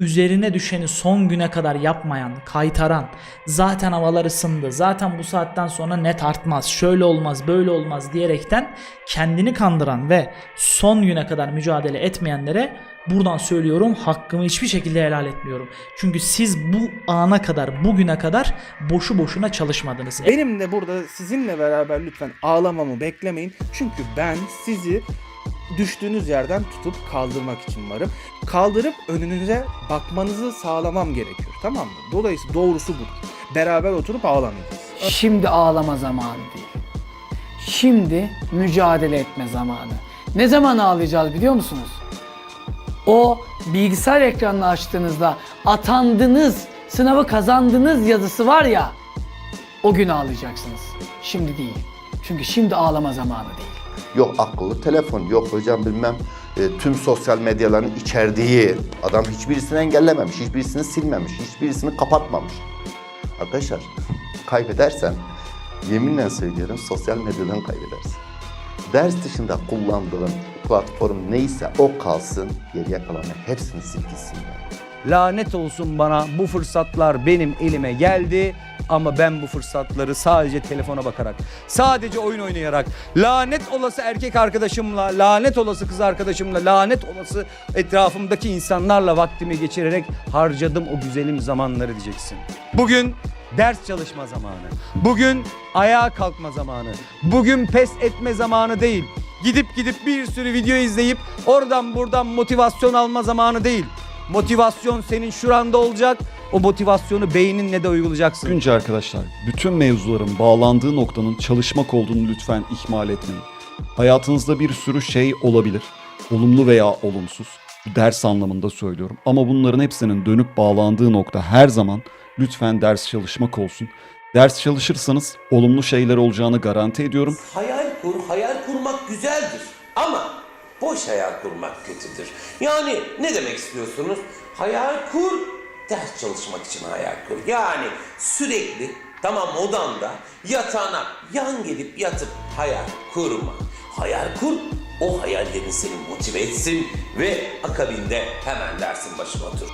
üzerine düşeni son güne kadar yapmayan, kaytaran, zaten havalar ısındı, zaten bu saatten sonra net artmaz, şöyle olmaz, böyle olmaz diyerekten kendini kandıran ve son güne kadar mücadele etmeyenlere buradan söylüyorum hakkımı hiçbir şekilde helal etmiyorum. Çünkü siz bu ana kadar, bugüne kadar boşu boşuna çalışmadınız. Benim de burada sizinle beraber lütfen ağlamamı beklemeyin. Çünkü ben sizi düştüğünüz yerden tutup kaldırmak için varım. Kaldırıp önünüze bakmanızı sağlamam gerekiyor. Tamam mı? Dolayısıyla doğrusu bu. Beraber oturup ağlamayacağız. Şimdi ağlama zamanı değil. Şimdi mücadele etme zamanı. Ne zaman ağlayacağız biliyor musunuz? O bilgisayar ekranını açtığınızda atandınız, sınavı kazandınız yazısı var ya. O gün ağlayacaksınız. Şimdi değil. Çünkü şimdi ağlama zamanı değil. Yok akıllı telefon, yok hocam bilmem e, tüm sosyal medyaların içerdiği adam hiçbirisini engellememiş, hiçbirisini silmemiş, hiçbirisini kapatmamış. Arkadaşlar kaybedersen yeminle söylüyorum sosyal medyadan kaybedersin. Ders dışında kullandığın platform neyse o kalsın, geriye kalanı hepsini sil gitsin. Lanet olsun bana bu fırsatlar benim elime geldi ama ben bu fırsatları sadece telefona bakarak, sadece oyun oynayarak, lanet olası erkek arkadaşımla, lanet olası kız arkadaşımla, lanet olası etrafımdaki insanlarla vaktimi geçirerek harcadım o güzelim zamanları diyeceksin. Bugün ders çalışma zamanı. Bugün ayağa kalkma zamanı. Bugün pes etme zamanı değil. Gidip gidip bir sürü video izleyip oradan buradan motivasyon alma zamanı değil. Motivasyon senin şuranda olacak. O motivasyonu beyninle de uygulayacaksın. Önce arkadaşlar bütün mevzuların bağlandığı noktanın çalışmak olduğunu lütfen ihmal etmeyin. Hayatınızda bir sürü şey olabilir. Olumlu veya olumsuz. Ders anlamında söylüyorum. Ama bunların hepsinin dönüp bağlandığı nokta her zaman lütfen ders çalışmak olsun. Ders çalışırsanız olumlu şeyler olacağını garanti ediyorum. Hayal kur, hayal kurmak güzeldir. Ama boş hayal kurmak kötüdür. Yani ne demek istiyorsunuz? Hayal kur, ders çalışmak için hayal kur. Yani sürekli tamam odanda yatağına yan gelip yatıp hayal kurma. Hayal kur, o hayallerin seni motive etsin ve akabinde hemen dersin başına otur.